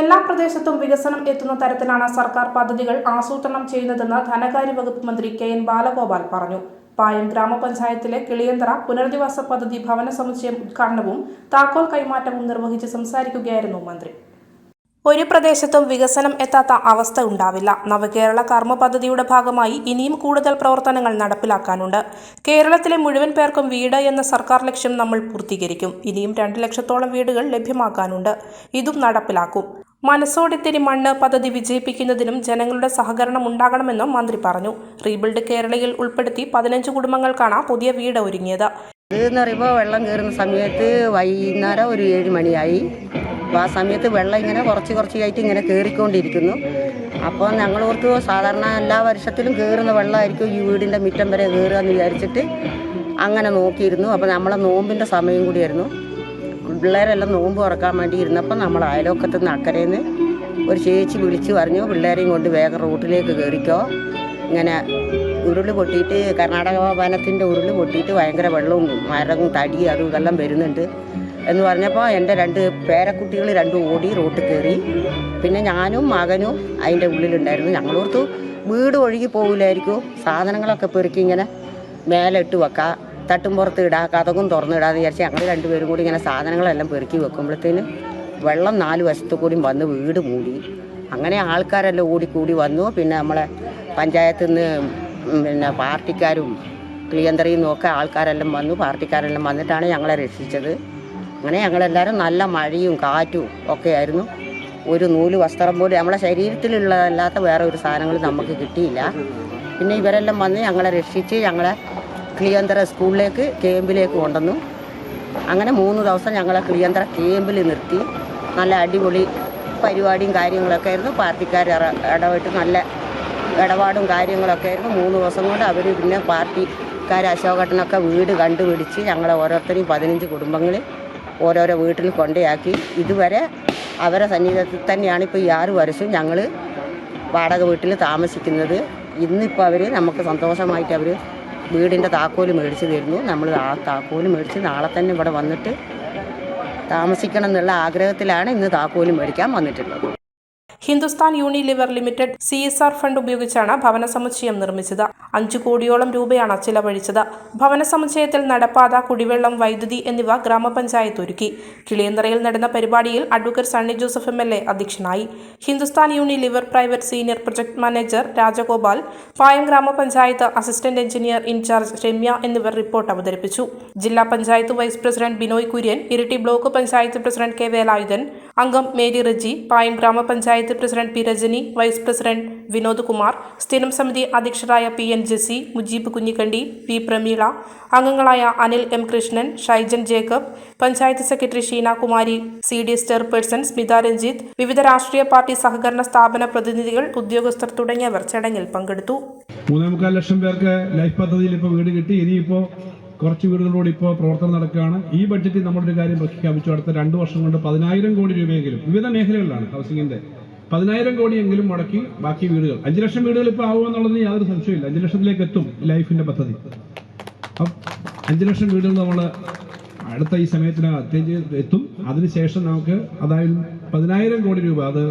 എല്ലാ പ്രദേശത്തും വികസനം എത്തുന്ന തരത്തിലാണ് സർക്കാർ പദ്ധതികൾ ആസൂത്രണം ചെയ്യുന്നതെന്ന് ധനകാര്യ വകുപ്പ് മന്ത്രി കെ എൻ ബാലഗോപാൽ പറഞ്ഞു. പായം ഗ്രാമപഞ്ചായത്തിലെ കിളിയന്തറ പുനരധിവാസ പദ്ധതി ഭവന സമുച്ചയം ഉദ്ഘാടനവും താക്കോൽ കൈമാറ്റവും നിർവഹിച്ച് സംസാരിക്കുകയായിരുന്നു മന്ത്രി. ഒരു പ്രദേശത്തും വികസനം എത്താത്ത അവസ്ഥ ഉണ്ടാവില്ല. നവകേരള കർമ്മ പദ്ധതിയുടെ ഭാഗമായി ഇനിയും കൂടുതൽ പ്രവർത്തനങ്ങൾ നടപ്പിലാക്കാനുണ്ട്. കേരളത്തിലെ മുഴുവൻ പേർക്കും വീട് എന്ന സർക്കാർ ലക്ഷ്യം നമ്മൾ പൂർത്തീകരിക്കും. ഇനിയും രണ്ട് ലക്ഷത്തോളം വീടുകൾ ലഭ്യമാക്കാനുണ്ട്. ഇതും നടപ്പിലാക്കും. മനസ്സോടിത്തിരി മണ്ണ് പദ്ധതി വിജയിപ്പിക്കുന്നതിനും ജനങ്ങളുടെ സഹകരണം ഉണ്ടാകണമെന്നും മന്ത്രി പറഞ്ഞു. റീബിൽഡ് കേരളയിൽ ഉൾപ്പെടുത്തി പതിനഞ്ച് കുടുംബങ്ങൾക്കാണ് പുതിയ വീട് ഒരുങ്ങിയത്. ഇതെന്ന് പറയുമ്പോൾ വെള്ളം കയറുന്ന സമയത്ത് വൈകുന്നേരം ഒരു ഏഴ് മണിയായി. അപ്പോൾ ആ സമയത്ത് വെള്ളം ഇങ്ങനെ കുറച്ച് കുറച്ചായിട്ട് ഇങ്ങനെ കയറിക്കൊണ്ടിരിക്കുന്നു അപ്പോൾ ഞങ്ങൾ ഓർത്തു സാധാരണ എല്ലാ വർഷത്തിലും കയറുന്ന വെള്ളമായിരിക്കും ഈ വീടിന്റെ മുറ്റം വരെ കയറുക എന്ന് വിചാരിച്ചിട്ട് അങ്ങനെ നോക്കിയിരുന്നു. അപ്പോൾ നമ്മളെ നോമ്പിന്റെ സമയം കൂടിയായിരുന്നു. പിള്ളേരെല്ലാം നോമ്പ് തുറക്കാൻ വേണ്ടി ഇരുന്നപ്പോൾ നമ്മൾ അയലോക്കത്തു നിന്ന് അക്കരയിൽ ഒരു ചേച്ചി വിളിച്ചു പറഞ്ഞു പിള്ളേരെയും കൊണ്ട് വേഗം റൂട്ടിലേക്ക് കയറിക്കോ ഇങ്ങനെ ഉരുൾ പൊട്ടിയിട്ട് കർണാടക വനത്തിന്റെ ഉരുൾ പൊട്ടിയിട്ട് ഭയങ്കര വെള്ളവും മരവും തടി അതും ഇതെല്ലാം വരുന്നുണ്ട്. എന്ന് പറഞ്ഞപ്പോൾ എന്റെ രണ്ട് പേരക്കുട്ടികൾ രണ്ടും ഓടി റോട്ടിൽ കയറി. പിന്നെ ഞാനും മകനും അതിന്റെ ഉള്ളിലുണ്ടായിരുന്നു. ഞങ്ങളോർത്തു വീട് ഒഴുകി പോകില്ലായിരിക്കും സാധനങ്ങളൊക്കെ പെറുക്കി ഇങ്ങനെ മേലെ ഇട്ട് വെക്കാം തട്ടും പുറത്ത് ഇടാം കഥകും തുറന്നിടാന്ന് വിചാരിച്ച് ഞങ്ങൾ രണ്ടുപേരും കൂടി ഇങ്ങനെ സാധനങ്ങളെല്ലാം പെറുക്കി വെക്കുമ്പോഴത്തേന് വെള്ളം നാല് വശത്തു കൂടി വന്ന് വീട് മൂടി. അങ്ങനെ ആൾക്കാരെല്ലാം ഓടിക്കൂടി വന്നു. പിന്നെ നമ്മളെ പഞ്ചായത്തിൽ നിന്ന് പിന്നെ പാർട്ടിക്കാരും ക്ലിയന്തറിയും നിന്നൊക്കെ ആൾക്കാരെല്ലാം വന്നു. പാർട്ടിക്കാരെല്ലാം വന്നിട്ടാണ് ഞങ്ങളെ രക്ഷിച്ചത്. അങ്ങനെ ഞങ്ങളെല്ലാവരും നല്ല മഴയും കാറ്റും ഒക്കെ ആയിരുന്നു ഒരു നൂൽ വസ്ത്രം പോലും നമ്മളെ ശരീരത്തിലുള്ളതല്ലാത്ത വേറെ ഒരു സാധനങ്ങൾ നമുക്ക് കിട്ടിയില്ല. പിന്നെ ഇവരെല്ലാം വന്ന് ഞങ്ങളെ രക്ഷിച്ച് ഞങ്ങളെ ക്ലിയന്തറ സ്കൂളിലേക്ക് ക്യാമ്പിലേക്ക് കൊണ്ടുവന്നു. അങ്ങനെ മൂന്ന് ദിവസം ഞങ്ങളെ ക്ലിയന്തര ക്യാമ്പിൽ നിർത്തി. നല്ല അടിപൊളി പരിപാടിയും കാര്യങ്ങളൊക്കെ ആയിരുന്നു. പാർട്ടിക്കാർ ഇടപെട്ട് നല്ല ഇടപാടും കാര്യങ്ങളൊക്കെ ആയിരുന്നു. മൂന്ന് ദിവസം കൊണ്ട് അവർ പിന്നെ പാർട്ടിക്കാർ അശോകട്ടനൊക്കെ വീട് കണ്ടുപിടിച്ച് ഞങ്ങളെ ഓരോരുത്തരെയും പതിനഞ്ച് കുടുംബങ്ങൾ ഓരോരോ വീട്ടിൽ കൊണ്ടയാക്കി. ഇതുവരെ അവരെ സന്നിധത്തിൽ തന്നെയാണ് ഇപ്പോൾ ഈ ആറ് വർഷം ഞങ്ങൾ വാടക വീട്ടിൽ താമസിക്കുന്നത്. ഇന്നിപ്പോൾ അവർ നമുക്ക് സന്തോഷമായിട്ട് അവർ വീടിന്റെ താക്കോൽ മേടിച്ച് തരുന്നു. നമ്മൾ ആ താക്കോൽ മേടിച്ച് നാളെ തന്നെ ഇവിടെ വന്നിട്ട് താമസിക്കണം എന്നുള്ള ആഗ്രഹത്തിലാണ് ഇന്ന് താക്കോൽ മേടിക്കാൻ വന്നിട്ടുള്ളത്. Hindustan Unilever limited C S R fund ഉപയോഗിച്ചാണ് ഭവന സമുച്ചയം നിർമ്മിച്ചത്. അഞ്ചു കോടിയോളം രൂപയാണ് ചിലവഴിച്ചത്. ഭവന സമുച്ചയത്തിൽ നടപ്പാത കുടിവെള്ളം വൈദ്യുതി എന്നിവ ഗ്രാമപഞ്ചായത്ത് ഒരുക്കി. കിളിയന്തറയിൽ നടന്ന പരിപാടിയിൽ advocate Sunny Joseph M L A അധ്യക്ഷനായി. Hindustan Unilever private senior project manager Rajagopal Payam ഗ്രാമപഞ്ചായത്ത് അസിസ്റ്റന്റ് എഞ്ചിനീയർ ഇൻചാർജ് രമ്യ എന്നിവർ റിപ്പോർട്ട് അവതരിപ്പിച്ചു. ജില്ലാ panchayat vice president Binoy Kurian Iritty block panchayat president K Velayudhan അംഗം മേരി റജി പായം ഗ്രാമപഞ്ചായത്ത് president P Rajani vice president Vinod Kumar സ്ഥിരം സമിതി അധ്യക്ഷരായ P N Jessy Mujeeb Kunjikkandi P Prameela അംഗങ്ങളായ Anil M Krishnan Shaijan Jacob panchayat secretary Sheena Kumari C D S chairperson Smitha Ranjith വിവിധ രാഷ്ട്രീയ party സഹകരണ സ്ഥാപന പ്രതിനിധികൾ ഉദ്യോഗസ്ഥർ തുടങ്ങിയവർ ചടങ്ങിൽ പങ്കെടുത്തു. മൂന്നേ മുക്കാൽ ലക്ഷം പേർക്ക് ലൈഫ് പദ്ധതിയിൽ ഇപ്പോൾ വീട് കിട്ടി. ഇനിയിപ്പോൾ കുറച്ച് വീടുകളോട് ഇപ്പോൾ പ്രവർത്തനം നടക്കുകയാണ്. ഈ ബഡ്ജറ്റിൽ നമ്മളൊരു കാര്യം പ്രഖ്യാപിച്ചു. അടുത്ത രണ്ട് വർഷം കൊണ്ട് പതിനായിരം കോടി രൂപയെങ്കിലും വിവിധ മേഖലകളിലാണ് ഹൗസിംഗിന്റെ പതിനായിരം കോടിയെങ്കിലും മുടക്കി ബാക്കി വീടുകൾ. അഞ്ചു ലക്ഷം വീടുകൾ ഇപ്പോൾ എന്നുള്ളത് യാതൊരു സംശയമില്ല അഞ്ചു ലക്ഷത്തിലേക്ക് എത്തും ലൈഫിന്റെ പദ്ധതി. അപ്പം അഞ്ചു ലക്ഷം വീടുകൾ നമ്മൾ അടുത്ത ഈ സമയത്തിനകത്ത് എത്തും. അതിനുശേഷം നമുക്ക് അതായത് പതിനായിരം കോടി രൂപ അത്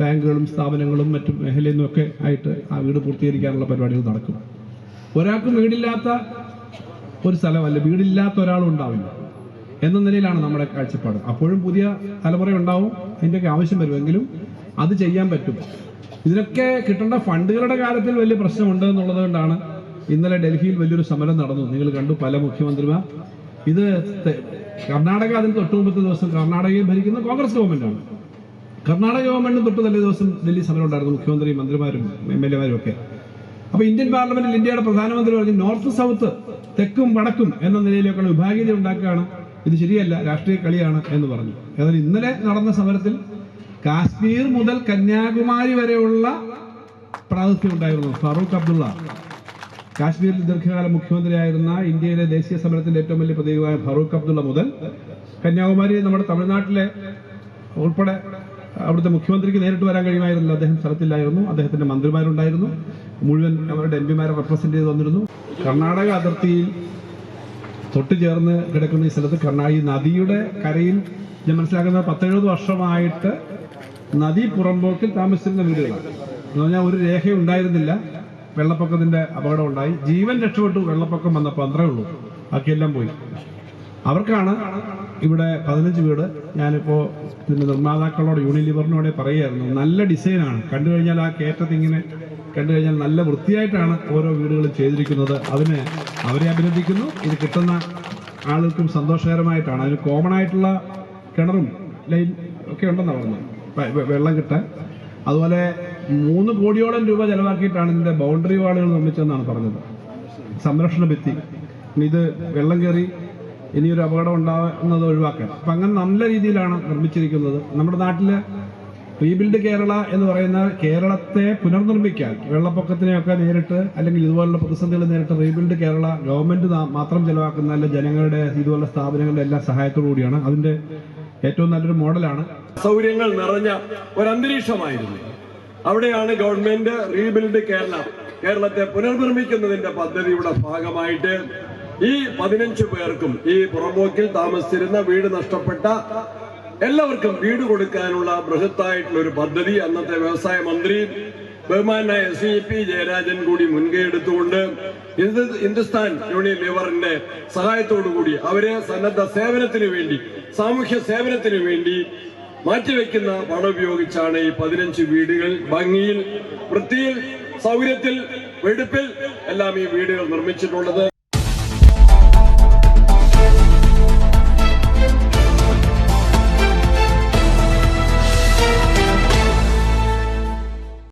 ബാങ്കുകളും സ്ഥാപനങ്ങളും മറ്റും മേഖലയിൽ നിന്നൊക്കെ ആയിട്ട് ആ വീട് പൂർത്തീകരിക്കാനുള്ള പരിപാടികൾ നടക്കും. ഒരാൾക്കും വീടില്ലാത്ത ഒരു സ്ഥലമല്ല വീടില്ലാത്ത ഒരാളും ഉണ്ടാവില്ല എന്ന നിലയിലാണ് നമ്മുടെ കാഴ്ചപ്പാട്. അപ്പോഴും പുതിയ തലമുറ ഉണ്ടാവും അതിന്റെയൊക്കെ ആവശ്യം വരുമെങ്കിലും അത് ചെയ്യാൻ പറ്റും. ഇതിനൊക്കെ കിട്ടേണ്ട ഫണ്ടുകളുടെ കാര്യത്തിൽ വലിയ പ്രശ്നമുണ്ട് എന്നുള്ളത് കൊണ്ടാണ് ഇന്നലെ ഡൽഹിയിൽ വലിയൊരു സമരം നടന്നു. നിങ്ങൾ കണ്ടു പല മുഖ്യമന്ത്രിമാർ. ഇത് കർണാടക അതിന് തൊട്ടുമുമ്പത്തെ ദിവസം കർണാടകയിൽ ഭരിക്കുന്ന കോൺഗ്രസ് ഗവൺമെന്റാണ് കർണാടക ഗവൺമെന്റിന് തൊട്ട് തലേ ദിവസം ഡൽഹി സമരം ഉണ്ടായിരുന്നു. മുഖ്യമന്ത്രി മന്ത്രിമാരും എം എൽ എമാരും ഒക്കെ. അപ്പൊ ഇന്ത്യൻ പാർലമെന്റിൽ ഇന്ത്യയുടെ പ്രധാനമന്ത്രി പറഞ്ഞു നോർത്ത് സൗത്ത് തെക്കും വടക്കും എന്ന നിലയിലേക്കുള്ള വിഭാഗീയത ഉണ്ടാക്കുകയാണ്. ഇത് ശരിയല്ല രാഷ്ട്രീയ കളിയാണ് എന്ന് പറഞ്ഞു. ഏതായാലും ഇന്നലെ നടന്ന സമരത്തിൽ കാശ്മീർ മുതൽ കന്യാകുമാരി വരെയുള്ള പ്രാതിനിധ്യം ഉണ്ടായിരുന്നു. ഫാറൂഖ് അബ്ദുള്ള. കാശ്മീരിൽ ദീർഘകാലം മുഖ്യമന്ത്രിയായിരുന്ന ഇന്ത്യയിലെ ദേശീയ സമരത്തിന്റെ ഏറ്റവും വലിയ പ്രതീകമായ ഫറൂഖ് അബ്ദുള്ള മുതൽ കന്യാകുമാരി നമ്മുടെ തമിഴ്നാട്ടിലെ ഉൾപ്പെടെ അവിടുത്തെ മുഖ്യമന്ത്രിക്ക് നേരിട്ട് വരാൻ കഴിയുമായിരുന്നില്ല. അദ്ദേഹം സ്ഥലത്തില്ലായിരുന്നു. അദ്ദേഹത്തിന്റെ മന്ത്രിമാരുണ്ടായിരുന്നു. മുഴുവൻ അവരുടെ എം പിമാരെ റെപ്രസെന്റ് ചെയ്ത് വന്നിരുന്നു കർണാടക അതിർത്തിയിൽ തൊട്ടു ചേർന്ന് കിടക്കുന്ന ഈ സ്ഥലത്ത് കർണാടക നദിയുടെ കരയിൽ ഞാൻ മനസ്സിലാക്കുന്നത് പത്തെഴുപത് വർഷമായിട്ട് നദി പുറമ്പോക്കിൽ താമസിച്ചിരുന്ന വീടുകളാണ്. എന്ന് പറഞ്ഞാൽ ഒരു രേഖ ഉണ്ടായിരുന്നില്ല. വെള്ളപ്പൊക്കത്തിന്റെ അപകടം ഉണ്ടായി. ജീവൻ രക്ഷപ്പെട്ടു. വെള്ളപ്പൊക്കം വന്നപ്പോൾ അത്രേ ഉള്ളൂ. ബാക്കിയെല്ലാം പോയി. അവർക്കാണ് ഇവിടെ പതിനഞ്ച് വീട്. ഞാനിപ്പോ ഇതിന്റെ നിർമ്മാതാക്കളോട് യൂണിലിവറിനോടെ പറയുമായിരുന്നു നല്ല ഡിസൈനാണ് കണ്ടു കഴിഞ്ഞാൽ ആ കയറ്റത്ത് ഇങ്ങനെ കണ്ടു കഴിഞ്ഞാൽ നല്ല വൃത്തിയായിട്ടാണ് ഓരോ വീടുകളും ചെയ്തിരിക്കുന്നത്. അതിന് അവരെ അഭിനന്ദിക്കുന്നു. ഇത് കിട്ടുന്ന ആളുകൾക്കും സന്തോഷകരമായിട്ടാണ്. അതിന് കോമൺ ആയിട്ടുള്ള കിണറും ലൈൻ ഒക്കെ ഉണ്ടെന്നാണ് പറഞ്ഞത്. വെള്ളം കിട്ടാൻ. അതുപോലെ മൂന്ന് കോടിയോളം രൂപ ചെലവാക്കിയിട്ടാണ് ഇതിന്റെ ബൗണ്ടറി വാളുകൾ നിർമ്മിച്ചതെന്നാണ് പറഞ്ഞത്. സംരക്ഷണ ഭിത്തി. ഇത് വെള്ളം കയറി ഇനിയൊരു അപകടം ഉണ്ടാകുന്നത് ഒഴിവാക്കാൻ. അപ്പം അങ്ങനെ നല്ല രീതിയിലാണ് നിർമ്മിച്ചിരിക്കുന്നത്. നമ്മുടെ നാട്ടിൽ റീബിൽഡ് കേരള എന്ന് പറയുന്ന കേരളത്തെ പുനർനിർമ്മിക്കാൻ വെള്ളപ്പൊക്കത്തിനെയൊക്കെ നേരിട്ട് അല്ലെങ്കിൽ ഇതുപോലുള്ള പ്രതിസന്ധികൾ നേരിട്ട് റീബിൽഡ് കേരള ഗവൺമെന്റ് മാത്രം ചെലവാക്കുന്ന അല്ല ജനങ്ങളുടെ ഇതുപോലുള്ള സ്ഥാപനങ്ങളുടെ എല്ലാ സഹായത്തോടു കൂടിയാണ്. അതിന്റെ ഏറ്റവും നല്ലൊരു മോഡലാണ്. സൗകര്യങ്ങൾ നിറഞ്ഞ ഒരു അന്തരീക്ഷമായിരുന്നു അവിടെയാണ് ഗവൺമെന്റ് റീബിൽഡ് കേരള. കേരളത്തെ പുനർനിർമ്മിക്കുന്നതിന്റെ പദ്ധതിയുടെ ഭാഗമായിട്ട് ഈ പതിനഞ്ച് പേർക്കും ഈ പുറമ്പോക്കിൽ താമസിച്ചിരുന്ന വീട് നഷ്ടപ്പെട്ട എല്ലാവർക്കും വീട് കൊടുക്കാനുള്ള ബൃഹത്തായിട്ടുള്ള ഒരു പദ്ധതി അന്നത്തെ വ്യവസായ മന്ത്രി ബഹുമാനായ എസ് ഇ പി ജയരാജൻ കൂടി മുൻകൈ എടുത്തുകൊണ്ട് ഹിന്ദുസ്ഥാൻ യൂണിയൻ ലിവറിന്റെ സഹായത്തോടു കൂടി അവരെ സന്നദ്ധ സേവനത്തിന് വേണ്ടി സാമൂഹ്യ സേവനത്തിന് വേണ്ടി മാറ്റിവെക്കുന്ന പണം ഉപയോഗിച്ചാണ് ഈ പതിനഞ്ച് വീടുകൾ ഭംഗിയിൽ വൃത്തിയിൽ സൗകര്യത്തിൽ വെടുപ്പിൽ എല്ലാം ഈ വീടുകൾ നിർമ്മിച്ചിട്ടുള്ളത്.